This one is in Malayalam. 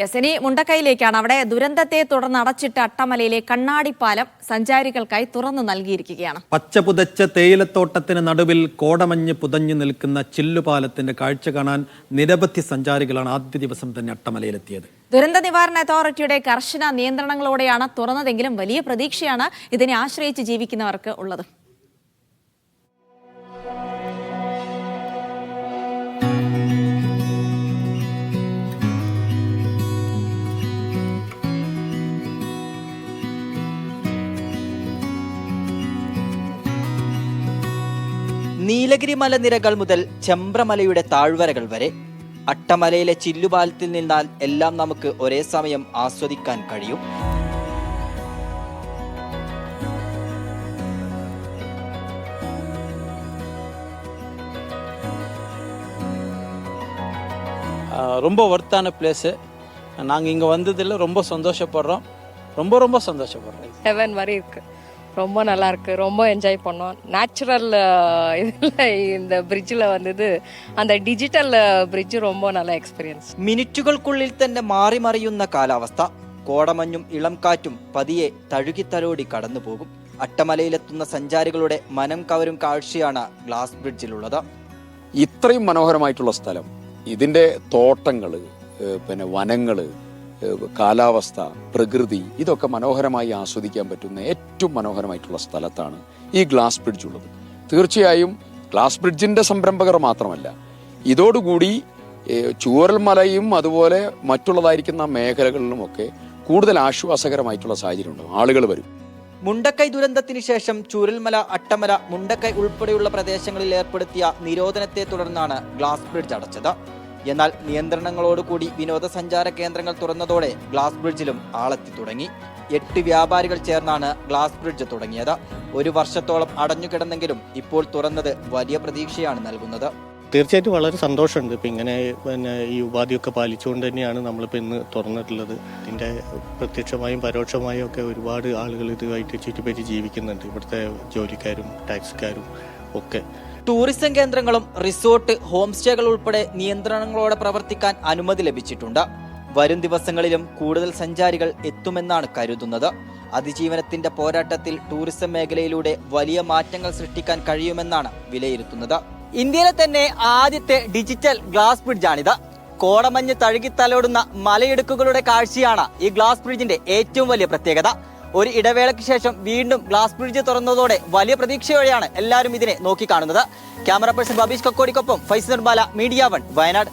യെസ് ഇനി മുണ്ടക്കൈയിലേക്കാണ്. അവിടെ ദുരന്തത്തെ തുടർന്ന് അടച്ചിട്ട അട്ടമലയിലെ കണ്ണാടിപ്പാലം സഞ്ചാരികൾക്കായി തുറന്നു നൽകിയിരിക്കുകയാണ്. പച്ച പുതച്ച തേയിലത്തോട്ടത്തിന് നടുവിൽ കോടമഞ്ഞ് പുതഞ്ഞു നിൽക്കുന്ന ചില്ലുപാലത്തിന്റെ കാഴ്ച കാണാൻ നിരവധി സഞ്ചാരികളാണ് ആദ്യ ദിവസം തന്നെ അട്ടമലയിലെത്തിയത്. ദുരന്ത നിവാരണ അതോറിറ്റിയുടെ കർശന നിയന്ത്രണങ്ങളോടെയാണ് തുറന്നതെങ്കിലും വലിയ പ്രതീക്ഷയാണ് ഇതിനെ ആശ്രയിച്ച് ജീവിക്കുന്നവർക്ക് ഉള്ളത്. നീലഗിരി മലനിരകൾ മുതൽ ചെമ്പ്രമലയുടെ താഴ്വരകൾ വരെ അട്ടമലയിലെ ചില്ലുപാലത്തിൽ നിന്നാൽ എല്ലാം നമുക്ക് ഒരേ സമയം ആസ്വദിക്കാൻ കഴിയും ஆஹ் ரொம்ப ஒர்த்தான பிளேஸு நாங்கள் இங்கே வந்ததில் ரொம்ப சந்தோஷப்படுறோம் ரொம்ப ரொம்ப சந்தோஷப்படுறோம் ஹெவன் மாதிரி இருக்கு ரொம்ப நல்லா இருக்கு ரொம்ப என்ஜாய் பண்ணோம் நேச்சுரல் இதில் இந்த பிரிட்ஜில் வந்தது அந்த டிஜிட்டல் பிரிட்ஜ் ரொம்ப நல்ல எக்ஸ்பீரியன்ஸ் മിനിറ്റുകൾക്കുള്ളിൽ തന്നെ മാറി മറിയുന്ന കാലാവസ്ഥ കോടമഞ്ഞും ഇളം കാറ്റും പതിയെ തഴുകിത്തലോടി കടന്നു പോകും അട്ടമലയിലെത്തുന്ന സഞ്ചാരികളുടെ മനം കവരും കാഴ്ചയാണ് ഗ്ലാസ് ബ്രിഡ്ജിലുള്ളത് ഇത്രയും മനോഹരമായിട്ടുള്ള സ്ഥലം ഇതിൻ്റെ തോട്ടങ്ങൾ പിന്നെ വനങ്ങൾ കാലാവസ്ഥ പ്രകൃതി ഇതൊക്കെ മനോഹരമായി ആസ്വദിക്കാൻ പറ്റുന്ന ഏറ്റവും മനോഹരമായിട്ടുള്ള സ്ഥലത്താണ് ഈ ഗ്ലാസ് ബ്രിഡ്ജ് ഉള്ളത്. തീർച്ചയായും ഗ്ലാസ് ബ്രിഡ്ജിന്റെ സംരംഭകർ മാത്രമല്ല ഇതോടുകൂടി ചൂരൽമലയും അതുപോലെ മറ്റുള്ളതായിരിക്കുന്ന മേഖലകളിലുമൊക്കെ കൂടുതൽ ആശ്വാസകരമായിട്ടുള്ള സാഹചര്യം ഉണ്ട് ആളുകൾ വരും. മുണ്ടക്കൈ ദുരന്തത്തിന് ശേഷം ചൂരൽമല അട്ടമല മുണ്ടക്കൈ ഉൾപ്പെടെയുള്ള പ്രദേശങ്ങളിൽ ഏർപ്പെടുത്തിയ നിരോധനത്തെ തുടർന്നാണ് ഗ്ലാസ് ബ്രിഡ്ജ് അടച്ചത്. എന്നാൽ നിയന്ത്രണങ്ങളോടുകൂടി വിനോദസഞ്ചാര കേന്ദ്രങ്ങൾ തുറന്നതോടെ ഗ്ലാസ് ബ്രിഡ്ജിലും ആളെത്തി തുടങ്ങി. എട്ട് വ്യാപാരികൾ ചേർന്നാണ് ഗ്ലാസ് ബ്രിഡ്ജ് തുടങ്ങിയത്. ഒരു വർഷത്തോളം അടഞ്ഞുകിടന്നെങ്കിലും ഇപ്പോൾ തുറന്നത് വലിയ പ്രതീക്ഷയാണ് നൽകുന്നത്. തീർച്ചയായിട്ടും വളരെ സന്തോഷമുണ്ട്. ഇപ്പം ഇങ്ങനെ പിന്നെ ഈ ഉപാധിയൊക്കെ പാലിച്ചുകൊണ്ട് തന്നെയാണ് നമ്മളിപ്പോൾ ഇന്ന് തുറന്നിട്ടുള്ളത്. ഇതിന്റെ പ്രത്യക്ഷമായും പരോക്ഷമായും ഒക്കെ ഒരുപാട് ആളുകൾ ഇതുമായിട്ട് ചുറ്റിപ്പറ്റി ജീവിക്കുന്നുണ്ട്. ഇവിടുത്തെ ജോലിക്കാരും ടാക്സിക്കാരും ഒക്കെ ടൂറിസം കേന്ദ്രങ്ങളും റിസോർട്ട് ഹോം സ്റ്റേകൾ ഉൾപ്പെടെ നിയന്ത്രണങ്ങളോടെ പ്രവർത്തിക്കാൻ അനുമതി ലഭിച്ചിട്ടുണ്ട്. വരും ദിവസങ്ങളിലും കൂടുതൽ സഞ്ചാരികൾ എത്തുമെന്നാണ് കരുതുന്നത്. അതിജീവനത്തിന്റെ പോരാട്ടത്തിൽ ടൂറിസം മേഖലയിലൂടെ വലിയ മാറ്റങ്ങൾ സൃഷ്ടിക്കാൻ കഴിയുമെന്നാണ് വിലയിരുത്തുന്നത്. ഇന്ത്യയിലെ തന്നെ ആദ്യത്തെ ഡിജിറ്റൽ ഗ്ലാസ് ബ്രിഡ്ജാണിത്. കോടമഞ്ഞ് തഴുകി തലോടുന്ന മലയിടുക്കുകളുടെ കാഴ്ചയാണ് ഈ ഗ്ലാസ് ബ്രിഡ്ജിന്റെ ഏറ്റവും വലിയ പ്രത്യേകത. ഒരു ഇടവേളയ്ക്ക് ശേഷം വീണ്ടും ഗ്ലാസ് ബ്രിഡ്ജ് തുറന്നതോടെ വലിയ പ്രതീക്ഷയോടെയാണ് എല്ലാവരും ഇതിനെ നോക്കിക്കാണുന്നത്. ക്യാമറ പേഴ്സൺ ബബീഷ് കക്കോടിക്കൊപ്പം ഫൈസ് നിർബാല മീഡിയ വൺ വയനാട്.